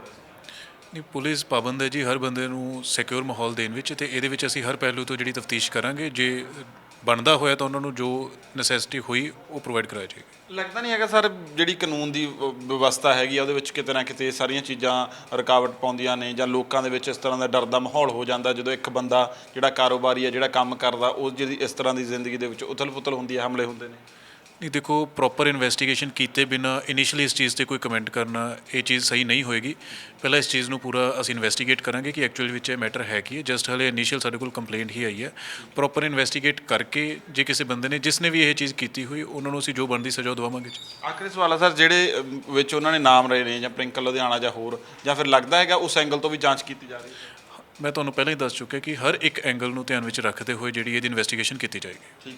ਨਹੀਂ ਪੁਲਿਸ ਪਾਬੰਦ ਹੈ ਜੀ ਹਰ ਬੰਦੇ ਨੂੰ ਸਿਕਿਉਰ ਮਾਹੌਲ ਦੇਣ ਵਿੱਚ ਤੇ ਇਹਦੇ ਵਿੱਚ ਅਸੀਂ ਹਰ ਪਹਿਲੂ ਤੋਂ ਜਿਹੜੀ ਤਫਤੀਸ਼ ਕਰਾਂਗੇ। ਜੇ ਬਣਦਾ ਹੋਇਆ ਤਾਂ ਉਹਨਾਂ ਨੂੰ ਜੋ ਨੈਸੈਸਿਟੀ ਹੋਈ, ਉਹ ਪ੍ਰੋਵਾਈਡ ਕਰਾਇਆ ਜਾਏਗਾ। ਲੱਗਦਾ ਨਹੀਂ ਹੈਗਾ ਸਰ ਜਿਹੜੀ ਕਾਨੂੰਨ ਦੀ ਵ- ਵਿਵਸਥਾ ਹੈਗੀ ਆ, ਉਹਦੇ ਵਿੱਚ ਕਿਤੇ ਨਾ ਕਿਤੇ ਸਾਰੀਆਂ ਚੀਜ਼ਾਂ ਰੁਕਾਵਟ ਪਾਉਂਦੀਆਂ ਨੇ ਜਾਂ ਲੋਕਾਂ ਦੇ ਵਿੱਚ ਇਸ ਤਰ੍ਹਾਂ ਦਾ ਡਰ ਦਾ ਮਾਹੌਲ ਹੋ ਜਾਂਦਾ, ਜਦੋਂ ਇੱਕ ਬੰਦਾ ਜਿਹੜਾ ਕਾਰੋਬਾਰੀ ਹੈ ਜਿਹੜਾ ਕੰਮ ਕਰਦਾ, ਉਹ ਜਿਹਦੀ ਇਸ ਤਰ੍ਹਾਂ ਦੀ ਜ਼ਿੰਦਗੀ ਦੇ ਵਿੱਚ ਉਥਲ-ਪੁਥਲ ਹੁੰਦੀ ਹੈ ਹਮਲੇ ਹੁੰਦੇ ਨੇ। ਨਹੀਂ ਦੇਖੋ ਪ੍ਰੋਪਰ ਇਨਵੈਸਟੀਗੇਸ਼ਨ ਕੀਤੇ ਬਿਨਾ ਇਨੀਸ਼ੀਅਲੀ ਇਸ ਚੀਜ਼ ਤੇ ਕੋਈ ਕਮੈਂਟ ਕਰਨਾ ਇਹ ਚੀਜ਼ ਸਹੀ ਨਹੀਂ ਹੋਏਗੀ। ਪਹਿਲਾਂ ਇਸ ਚੀਜ਼ ਨੂੰ ਪੂਰਾ ਅਸੀਂ ਇਨਵੈਸਟੀਗੇਟ ਕਰਾਂਗੇ ਕਿ ਐਕਚੁਅਲ ਵਿੱਚ ਇਹ ਮੈਟਰ ਹੈ ਕੀ ਹੈ। ਜਸਟ ਹਲੇ ਇਨੀਸ਼ੀਅਲ ਸਾਡੇ ਕੋਲ ਕੰਪਲੇਂਟ ਹੀ ਆਈ ਹੈ। ਪ੍ਰੋਪਰ ਇਨਵੈਸਟੀਗੇਟ ਕਰਕੇ ਜੇ ਕਿਸੇ ਬੰਦੇ ਨੇ ਜਿਸ ਨੇ ਵੀ ਇਹ ਚੀਜ਼ ਕੀਤੀ ਹੋਈ ਉਹਨਾਂ ਨੂੰ ਅਸੀਂ ਜੋ ਬਣਦੀ ਸਜ਼ਾ ਦਵਾਵਾਂਗੇ ਜੀ। ਆਖਰੀ ਸਵਾਲ ਆ ਸਰ ਜਿਹੜੇ ਵਿੱਚ ਉਹਨਾਂ ਨੇ ਨਾਮ ਰਹੇ ਨੇ ਜਾਂ ਪ੍ਰਿੰਕਲ ਲੁਧਿਆਣਾ ਜਾਂ ਹੋਰ ਜਾਂ ਫਿਰ ਲੱਗਦਾ ਹੈਗਾ ਉਸ ਐਂਗਲ ਤੋਂ ਵੀ ਜਾਂਚ ਕੀਤੀ ਜਾ ਰਹੀ ਹੈ? ਮੈਂ ਤੁਹਾਨੂੰ ਪਹਿਲਾਂ ਹੀ ਦੱਸ ਚੁੱਕਿਆ ਕਿ ਹਰ ਇੱਕ ਐਂਗਲ ਨੂੰ ਧਿਆਨ ਵਿੱਚ ਰੱਖਦੇ ਹੋਏ ਜਿਹੜੀ ਇਹਦੀ ਇਨਵੈਸਟੀਗੇਸ਼ਨ ਕੀਤੀ ਜਾਏਗੀ।